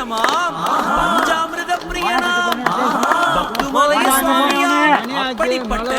கணேசமா பஞ்சாமிரத பிரியனா பக்துமலை சுவாமியா? அப்படிப்பட்ட